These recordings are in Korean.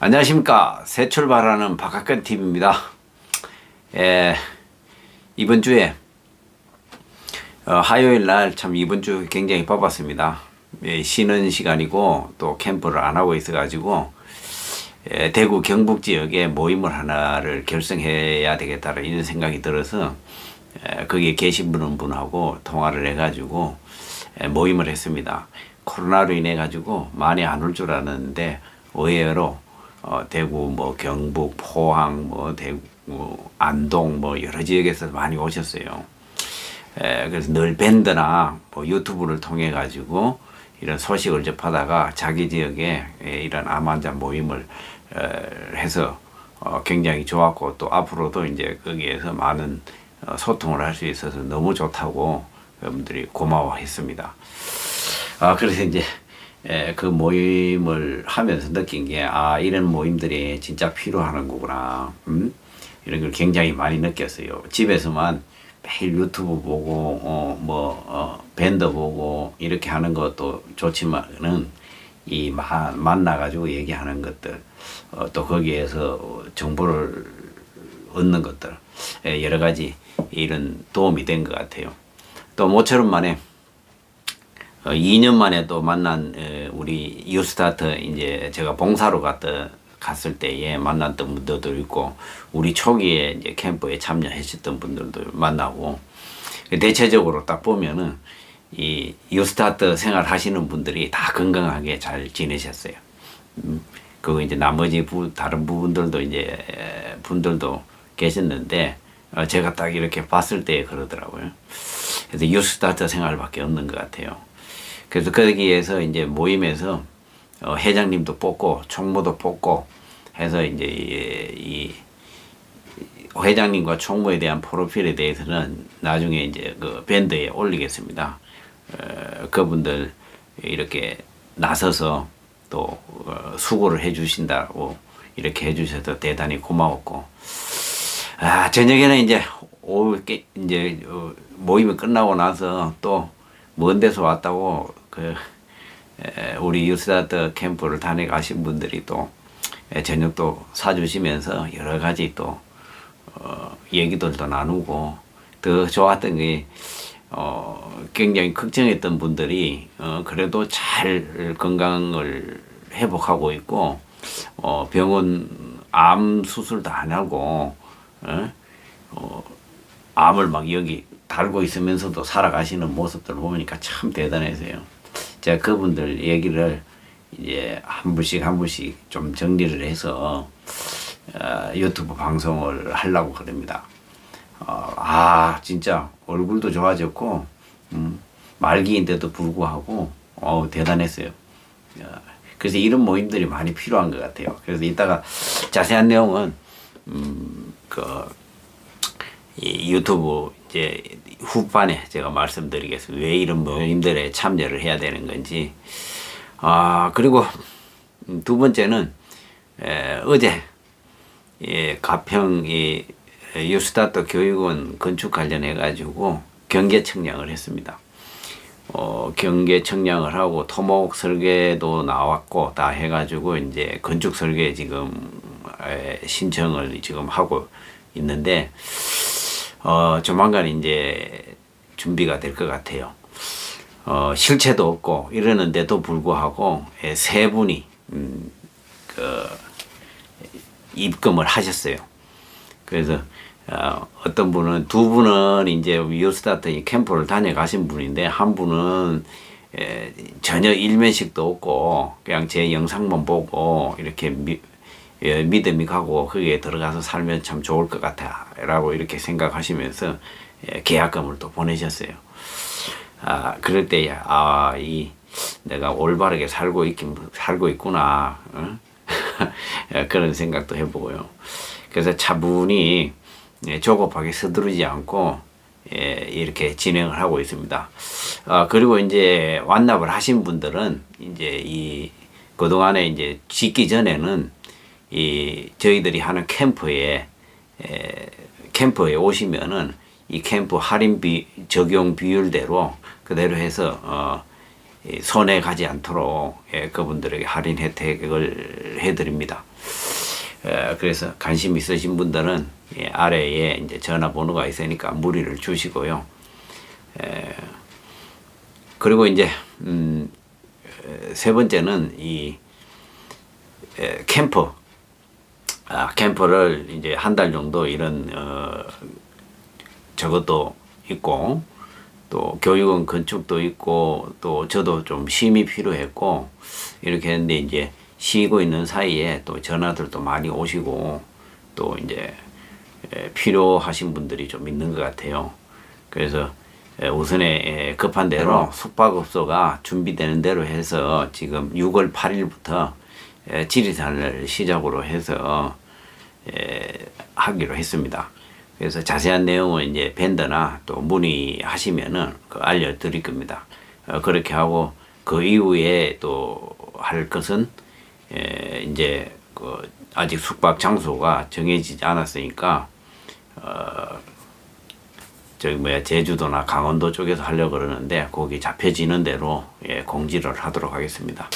안녕하십니까 새 출발하는 박학근 TV입니다. 에, 이번 주에 어, 화요일 날 참 이번 주 굉장히 바빴습니다. 예, 쉬는 시간이고 또 캠프를 안 하고 있어가지고 에, 대구 경북 지역에 모임을 하나를 결성해야 되겠다는 이런 생각이 들어서 에, 거기에 계신 분 분하고 통화를 해가지고 에, 모임을 했습니다. 코로나로 인해 가지고 많이 안 올 줄 알았는데 의외로 어, 대구 뭐 경북 포항 뭐 대구 뭐 안동 뭐 여러 지역에서 많이 오셨어요. 에, 그래서 늘 밴드나 뭐 유튜브를 통해 가지고 이런 소식을 접하다가 자기 지역에 에, 이런 암 환자 모임을 에, 해서 어, 굉장히 좋았고 또 앞으로도 이제 거기에서 많은 어, 소통을 할 수 있어서 너무 좋다고 여러분들이 고마워했습니다. 아 그래서 이제 에, 그 모임을 하면서 느낀 게 아 이런 모임들이 진짜 필요하는 거구나. 음? 이런 걸 굉장히 많이 느꼈어요. 집에서만 매일 유튜브 보고 어 뭐 어, 밴드 보고 이렇게 하는 것도 좋지만은 이 마, 만나 가지고 얘기하는 것들 어, 또 거기에서 정보를 얻는 것들 에, 여러 가지 이런 도움이 된 것 같아요. 또 모처럼 만에 어, 2년 만에 또 만난 에, 우리 유스타트 이제 제가 봉사로 갔다 갔을 때에 만났던 분들도 있고 우리 초기에 이제 캠프에 참여하셨던 분들도 만나고 대체적으로 딱 보면은 이 유스타트 생활 하시는 분들이 다 건강하게 잘 지내셨어요. 음, 그리고 이제 나머지 부, 다른 부분들도 이제 에, 분들도 계셨는데 어, 제가 딱 이렇게 봤을 때 그러더라고요. 그래서 유스타트 생활밖에 없는 것 같아요. 그래서 거기에서 이제 모임에서 어, 회장님도 뽑고 총무도 뽑고 해서 이제 이, 이 회장님과 총무에 대한 프로필에 대해서는 나중에 이제 그 밴드에 올리겠습니다. 어, 그분들 이렇게 나서서 또 어, 수고를 해주신다고 이렇게 해주셔서 대단히 고마웠고 아 저녁에는 이제 오후 깨- 이제 어, 모임이 끝나고 나서 또 먼 데서 왔다고 그 에, 우리 유스다트 캠프를 다녀가신 분들이 또 에, 저녁도 사주시면서 여러 가지 또 어, 얘기들도 나누고 더 좋았던 게 어, 굉장히 걱정했던 분들이 어, 그래도 잘 건강을 회복하고 있고 어, 병원 암 수술도 안 하고 어? 어, 암을 막 여기 달고 있으면서도 살아가시는 모습들 보니까 참 대단해서요. 제가 그분들 얘기를 이제 한 분씩 한 분씩 좀 정리를 해서 어, 유튜브 방송을 하려고 그럽니다. 어, 아 진짜 얼굴도 좋아졌고 음, 말기인데도 불구하고 어, 대단했어요. 어, 그래서 이런 모임들이 많이 필요한 것 같아요. 그래서 이따가 자세한 내용은 음, 그이 유튜브 이제 후반에 제가 말씀드리겠습니다. 왜 이런 모임들에 참여를 해야 되는 건지. 아 그리고 음, 두 번째는 에, 어제 예, 가평 이 유스타트 교육원 건축 관련해 가지고 경계 청량을 했습니다. 어, 경계 청량을 하고 토목 설계도 나왔고 다 해가지고 이제 건축 설계 지금 에, 신청을 지금 하고 있는데 어, 조만간 이제 준비가 될 것 같아요. 어, 실체도 없고 이러는데도 불구하고 예, 세 분이 음, 그 입금을 하셨어요. 그래서 어, 어떤 분은 두 분은 이제 유스타트 캠프를 다녀가신 분인데 한 분은 에, 전혀 일면식도 없고 그냥 제 영상만 보고 이렇게 미, 예, 믿음이 가고 거기에 들어가서 살면 참 좋을 것 같아 라고 이렇게 생각하시면서 예, 계약금을 또 보내셨어요. 아 그럴 때아이 내가 올바르게 살고 있긴 살고 있구나 어? 예, 그런 생각도 해보고요. 그래서 차분히 예, 조급하게 서두르지 않고 예, 이렇게 진행을 하고 있습니다. 아, 그리고 이제 완납을 하신 분들은 이제 이 그동안에 이제 짓기 전에는 이 저희들이 하는 캠프에 에, 캠프에 오시면은 이 캠프 할인 비 적용 비율대로 그대로 해서 어이 손해 가지 않도록 예, 그분들에게 할인 혜택을 해드립니다. 에, 그래서 관심 있으신 분들은 예, 아래에 이제 전화번호가 있으니까 문의를 주시고요. 에, 그리고 이제 음, 에, 세 번째는 이 에, 캠프 아, 캠프를 이제 한 달 정도 이런 어, 저것도 있고 또 교육원 건축도 있고 또 저도 좀 쉼이 필요했고 이렇게 했는데 이제 쉬고 있는 사이에 또 전화들도 많이 오시고 또 이제 에, 필요하신 분들이 좀 있는 것 같아요. 그래서 에, 우선에 에, 급한 대로 숙박업소가 준비되는 대로 해서 지금 6월 8일부터 지리산을 시작으로 해서 에, 하기로 했습니다. 그래서 자세한 내용은 이제 밴드나 또 문의하시면은 그 알려드릴 겁니다. 어, 그렇게 하고 그 이후에 또 할 것은 에, 이제 그 아직 숙박 장소가 정해지지 않았으니까 어, 저기 뭐야 제주도나 강원도 쪽에서 하려고 그러는데 거기 잡혀지는 대로 예, 공지를 하도록 하겠습니다.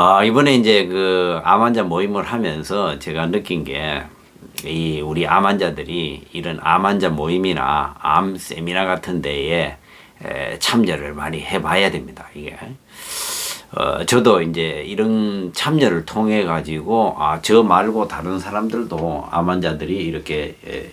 아 이번에 이제 그 암 환자 모임을 하면서 제가 느낀 게 이 우리 암 환자들이 이런 암 환자 모임이나 암 세미나 같은 데에 에, 참여를 많이 해봐야 됩니다. 이게 어, 저도 이제 이런 참여를 통해 가지고 아, 저 말고 다른 사람들도 암 환자들이 이렇게 에,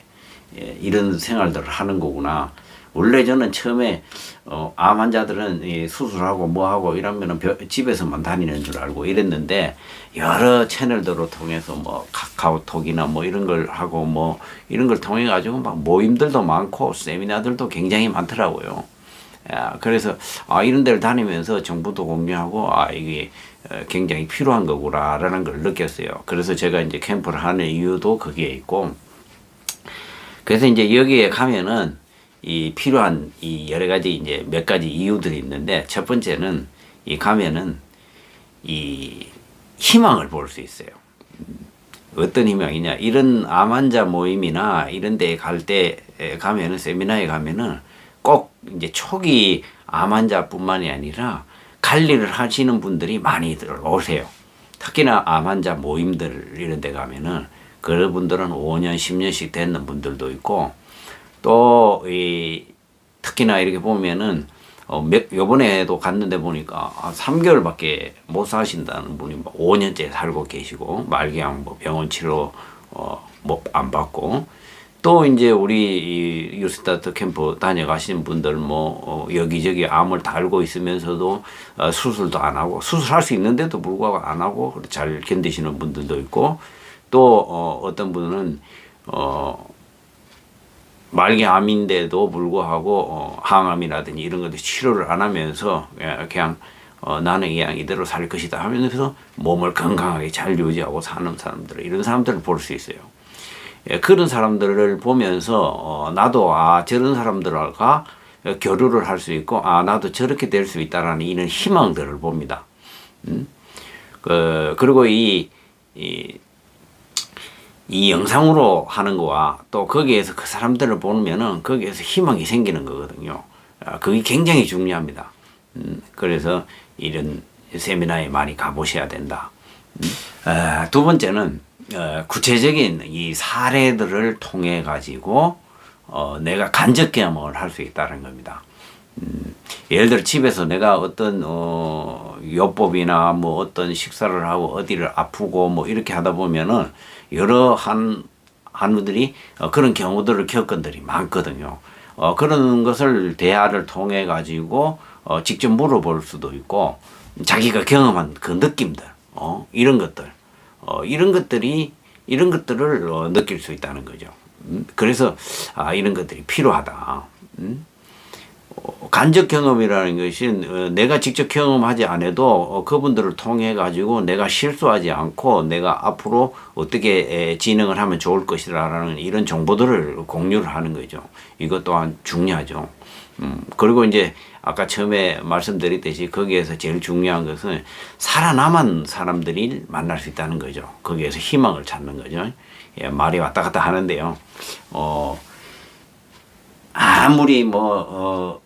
예, 이런 생활들을 하는 거구나. 원래 저는 처음에 어, 암 환자들은 이 수술하고 뭐하고 이러면은 벼- 집에서만 다니는 줄 알고 이랬는데 여러 채널들을 통해서 뭐 카카오톡이나 뭐 이런 걸 하고 뭐 이런 걸 통해 가지고 막 모임들도 많고 세미나들도 굉장히 많더라고요. 야, 그래서 아 이런 데를 다니면서 정보도 공유하고 아 이게 어, 굉장히 필요한 거구나라는 걸 느꼈어요. 그래서 제가 이제 캠프를 하는 이유도 그게 있고 그래서 이제 여기에 가면은 이 필요한 이 여러 가지 이제 몇 가지 이유들이 있는데 첫 번째는 이 가면은 이 희망을 볼 수 있어요. 음, 어떤 희망이냐 이런 암 환자 모임이나 이런 데에 갈때 가면은 세미나에 가면은 꼭 이제 초기 암 환자뿐만이 아니라 관리를 하시는 분들이 많이 오세요. 특히나 암 환자 모임들 이런 데 가면은 그런 분들은 5년, 10년씩 됐는 분들도 있고 또 이 특히나 이렇게 보면은 어, 몇, 요번에도 갔는데 보니까 아, 3개월밖에 못 사신다는 분이 뭐 5년째 살고 계시고 말기암 뭐 병원 치료 어, 뭐안 받고 또 이제 우리 이 유스타트 캠프 다녀가시는 분들 뭐 어, 여기저기 암을 달고 있으면서도 어, 수술도 안 하고 수술할 수 있는데도 불구하고 안 하고 잘 견디시는 분들도 있고 또 어, 어떤 분은 어, 말기암인데도 불구하고 어, 항암이라든지 이런 것들 치료를 안 하면서 예, 그냥 어, 나는 그냥 이대로 살 것이다 하면서 몸을 건강하게 잘 유지하고 사는 사람들 이런 사람들을 볼 수 있어요. 예, 그런 사람들을 보면서 어, 나도 아 저런 사람들과 교류를 할 수 있고 아 나도 저렇게 될 수 있다라는 이런 희망들을 봅니다. 음? 그 그리고 이, 이, 이 영상으로 하는 거와 또 거기에서 그 사람들을 보면은 거기에서 희망이 생기는 거거든요. 아, 그게 굉장히 중요합니다. 음, 그래서 이런 세미나에 많이 가보셔야 된다. 음. 아, 두 번째는 어, 구체적인 이 사례들을 통해 가지고 어, 내가 간접 경험을 할 수 있다는 겁니다. 음, 예를 들어 집에서 내가 어떤 어, 요법이나 뭐 어떤 식사를 하고 어디를 아프고 뭐 이렇게 하다 보면은 여러 한 한우들이 어, 그런 경우들을 겪은들이 많거든요. 어, 그런 것을 대화를 통해 가지고 어, 직접 물어볼 수도 있고 자기가 경험한 그 느낌들, 어, 이런 것들, 어, 이런 것들이 이런 것들을 어, 느낄 수 있다는 거죠. 음, 그래서 아, 이런 것들이 필요하다. 음? 어, 간접 경험이라는 것은 어, 내가 직접 경험하지 않아도 어, 그분들을 통해 가지고 내가 실수하지 않고 내가 앞으로 어떻게 에, 진행을 하면 좋을 것이라는 이런 정보들을 공유를 하는 거죠. 이것 또한 중요하죠. 음, 그리고 이제 아까 처음에 말씀드렸듯이 거기에서 제일 중요한 것은 살아남은 사람들이 만날 수 있다는 거죠. 거기에서 희망을 찾는 거죠. 예, 말이 왔다 갔다 하는데요. 어, 아무리 뭐, 어,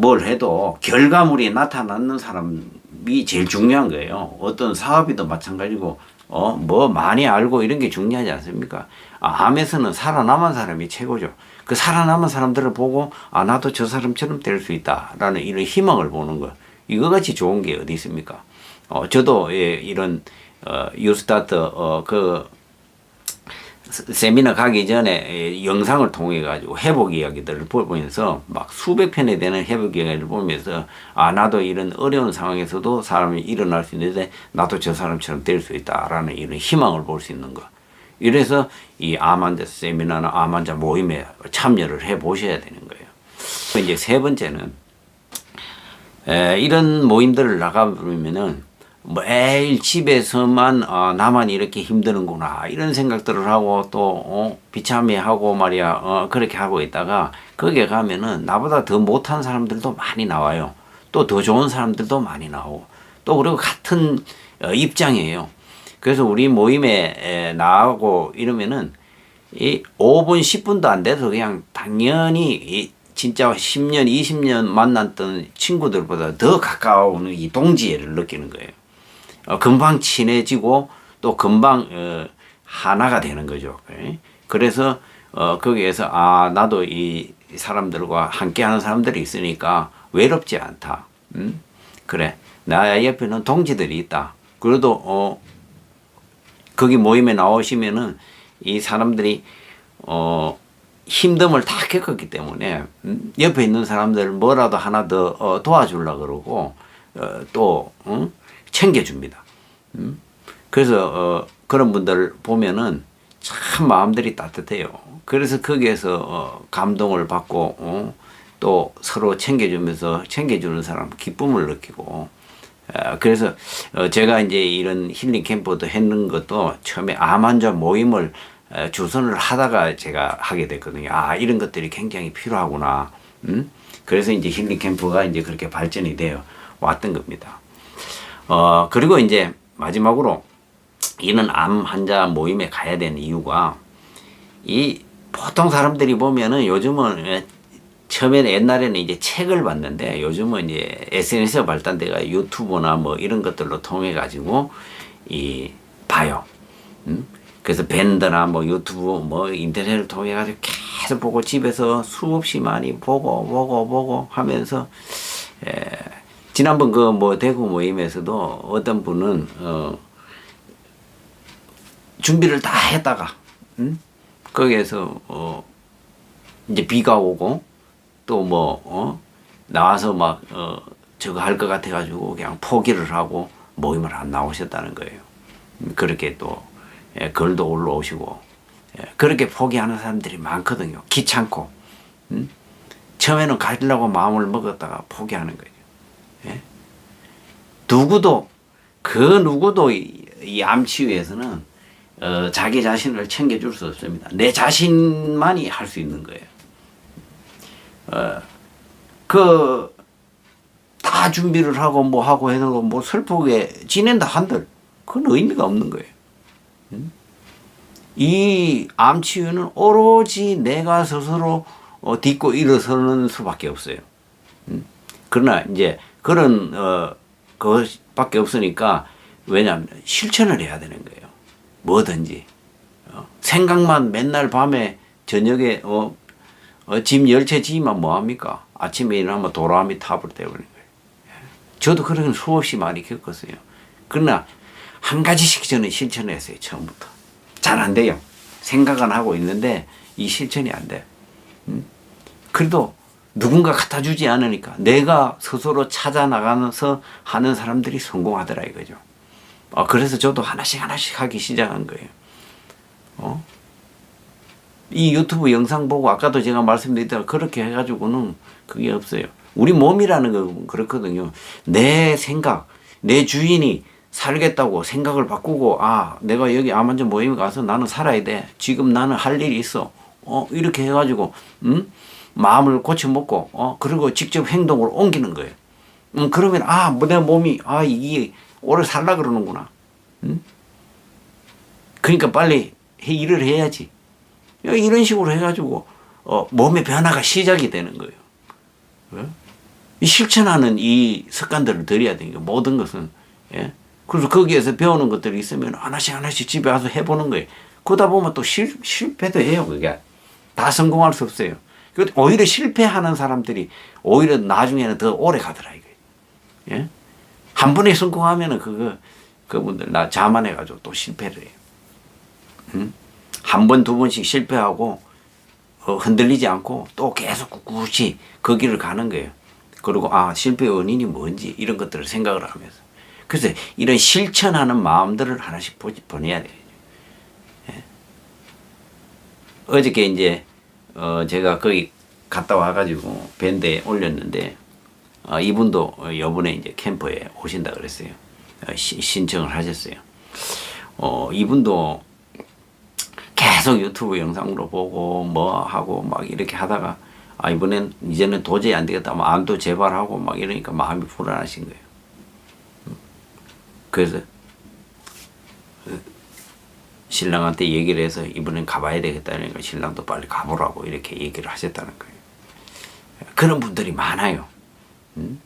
뭘 해도 결과물이 나타나는 사람이 제일 중요한 거예요. 어떤 사업이도 마찬가지고 어 뭐 많이 알고 이런 게 중요하지 않습니까? 아, 암에서는 살아남은 사람이 최고죠. 그 살아남은 사람들을 보고 아 나도 저 사람처럼 될 수 있다라는 이런 희망을 보는 거 이거 같이 좋은 게 어디 있습니까? 어 저도 예, 이런 어 유스타트 어 그 세미나 가기 전에 예, 영상을 통해 가지고 회복 이야기들을 보면서 막 수백 편에 되는 회복 이야기를 보면서 아 나도 이런 어려운 상황에서도 사람이 일어날 수 있는데 나도 저 사람처럼 될 수 있다라는 이런 희망을 볼 수 있는 거. 이래서 이 암환자 세미나나 암환자 모임에 참여를 해 보셔야 되는 거예요. 이제 세 번째는 에, 이런 모임들을 나가보면은 매일 집에서만 아, 나만 이렇게 힘드는구나 이런 생각들을 하고 또 어, 비참해하고 말이야 어, 그렇게 하고 있다가 거기에 가면은 나보다 더 못한 사람들도 많이 나와요. 또 더 좋은 사람들도 많이 나오고 또 그리고 같은 어, 입장이에요. 그래서 우리 모임에 에, 나가고 이러면은 이 5분 10분도 안 돼서 그냥 당연히 이 진짜 10년 20년 만났던 친구들보다 더 가까운 이 동지애를 느끼는 거예요. 어, 금방 친해지고 또 금방 어, 하나가 되는 거죠. 예? 그래서 어, 거기에서 아 나도 이 사람들과 함께하는 사람들이 있으니까 외롭지 않다. 음? 그래 나 옆에는 동지들이 있다. 그래도 어 거기 모임에 나오시면은 이 사람들이 어 힘듦을 다 겪었기 때문에 음? 옆에 있는 사람들 뭐라도 하나 더 어, 도와주려 그러고 어, 또 응? 챙겨줍니다. 음? 그래서 어, 그런 분들 보면은 참 마음들이 따뜻해요. 그래서 거기에서 어, 감동을 받고 어, 또 서로 챙겨주면서 챙겨주는 사람 기쁨을 느끼고 어, 그래서 어, 제가 이제 이런 힐링 캠프도 했는 것도 처음에 암 환자 모임을 어, 주선을 하다가 제가 하게 됐거든요. 아 이런 것들이 굉장히 필요하구나. 음? 그래서 이제 힐링 캠프가 이제 그렇게 발전이 되어 왔던 겁니다. 어 그리고 이제 마지막으로 이런 암 환자 모임에 가야 되는 이유가 이 보통 사람들이 보면은 요즘은 예, 처음에는 옛날에는 이제 책을 봤는데 요즘은 이제 SNS가 발달돼가 유튜브나 뭐 이런 것들로 통해 가지고 이 봐요. 음? 그래서 밴드나 뭐 유튜브 뭐 인터넷을 통해 가지고 계속 보고 집에서 수없이 많이 보고 보고 보고 하면서 에, 지난번 그 뭐 대구 모임에서도 어떤 분은 어 준비를 다 했다가 음? 거기에서 어 이제 비가 오고 또뭐 어? 나와서 막 어, 저거 할 것 같아 가지고 그냥 포기를 하고 모임을 안 나오셨다는 거예요. 음, 그렇게 또 예, 글도 올라오시고 예, 그렇게 포기하는 사람들이 많거든요. 귀찮고 음? 처음에는 가려고 마음을 먹었다가 포기하는 거예요. 예? 누구도 그 누구도 이, 이 암치유에서는 어, 자기 자신을 챙겨줄 수 없습니다. 내 자신만이 할 수 있는 거예요. 어, 그, 다 준비를 하고 뭐 하고 해도 뭐 슬프게 지낸다 한들 그건 의미가 없는 거예요. 음? 이 암치유는 오로지 내가 스스로 어, 딛고 일어서는 수밖에 없어요. 음? 그러나 이제 그런 어, 그것밖에 없으니까 왜냐하면 실천을 해야 되는 거예요. 뭐든지 어, 생각만 맨날 밤에 저녁에 어, 어, 짐 열채 지면 뭐합니까? 아침에 일어나면 도라미 탑을 떼버리는 거예요. 예. 저도 그런 수없이 많이 겪었어요. 그러나 한 가지씩 저는 실천했어요. 처음부터. 잘 안 돼요. 생각은 하고 있는데 이 실천이 안 돼요. 음? 그래도 누군가 갖다 주지 않으니까 내가 스스로 찾아 나가면서 하는 사람들이 성공하더라 이거죠. 아, 그래서 저도 하나씩 하나씩 하기 시작한 거예요. 어? 이 유튜브 영상 보고 아까도 제가 말씀드렸다가 그렇게 해가지고는 그게 없어요. 우리 몸이라는 건 그렇거든요. 내 생각, 내 주인이 살겠다고 생각을 바꾸고 아 내가 여기 암환자 모임에 가서 나는 살아야 돼. 지금 나는 할 일이 있어. 어 이렇게 해가지고 음 마음을 고쳐 먹고 어 그리고 직접 행동으로 옮기는 거예요. 음 그러면 아내 몸이 아 이게 오래 살라 그러는구나. 음? 그러니까 빨리 해, 일을 해야지. 이런 식으로 해가지고 어, 몸의 변화가 시작이 되는 거예요. 왜? 이 실천하는 이 습관들을 들여야 되니까 모든 것은 예. 그래서 거기에서 배우는 것들이 있으면 하나씩 하나씩 집에 와서 해보는 거예요. 그러다 보면 또 실, 실패도 해요. 그게 다 성공할 수 없어요. 그 오히려 실패하는 사람들이 오히려 나중에는 더 오래 가더라 이거. 예? 한 번에 성공하면은 그거 그분들 나 자만해 가지고 또 실패를 해요. 응? 한번 두 번씩 실패하고 어, 흔들리지 않고 또 계속 꿋꿋이 그 길을 가는 거예요. 그리고 아 실패 원인이 뭔지 이런 것들을 생각을 하면서 그래서 이런 실천하는 마음들을 하나씩 보, 보내야 돼요. 예. 어저께 이제 어 제가 거기 갔다 와가지고 밴드에 올렸는데 어, 이분도 어, 이번에 이제 캠프에 오신다 그랬어요. 어, 시- 신청을 하셨어요. 어 이분도 계속 유튜브 영상으로 보고 뭐 하고 막 이렇게 하다가 아 이번엔 이제는 도저히 안 되겠다. 뭐 암도 재발하고 막 이러니까 마음이 불안하신 거예요. 음. 그래서 그 신랑한테 얘기를 해서 이번엔 가봐야 되겠다 그러니까 신랑도 빨리 가보라고 이렇게 얘기를 하셨다는 거예요. 그런 분들이 많아요. 음?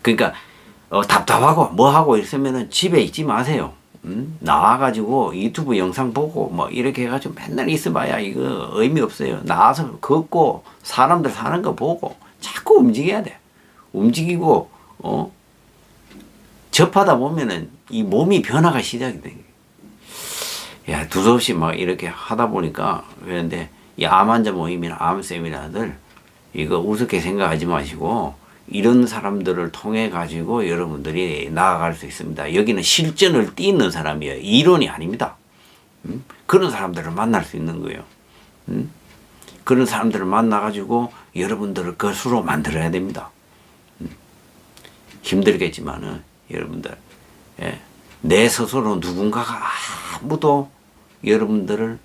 그러니까 어, 답답하고 뭐 하고 있으면은 집에 있지 마세요. 음? 나와가지고 유튜브 영상 보고 뭐 이렇게 해가지고 맨날 있어봐야 이거 의미 없어요. 나와서 걷고 사람들 사는 거 보고 자꾸 움직여야 돼. 움직이고 어 접하다 보면은 이 몸이 변화가 시작이 돼. 야 두서없이 막 이렇게 하다 보니까 그런데 이 암 환자 모임이나 암 세미나들 이거 우습게 생각하지 마시고 이런 사람들을 통해 가지고 여러분들이 나아갈 수 있습니다. 여기는 실전을 띄는 사람이에요. 이론이 아닙니다. 음? 그런 사람들을 만날 수 있는 거예요. 음? 그런 사람들을 만나 가지고 여러분들을 것으로 만들어야 됩니다. 음? 힘들겠지만은 여러분들 예. 내 스스로 누군가가 아무도 여러분들을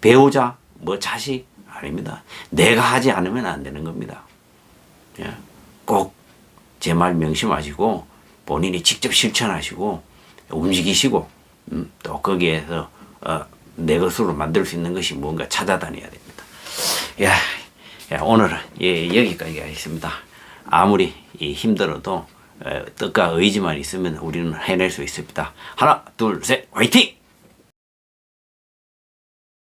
배우자 뭐 자식 아닙니다. 내가 하지 않으면 안 되는 겁니다. 예. 꼭제 말 명심하시고 본인이 직접 실천하시고 움직이시고 음, 또 거기에서 어, 내 것으로 만들 수 있는 것이 뭔가 찾아다녀야 됩니다. 야, 야 오늘은 예, 여기까지 하겠습니다. 아무리 이 힘들어도 어, 뜻과 의지만 있으면 우리는 해낼 수 있습니다. 하나, 둘, 셋, 화이팅!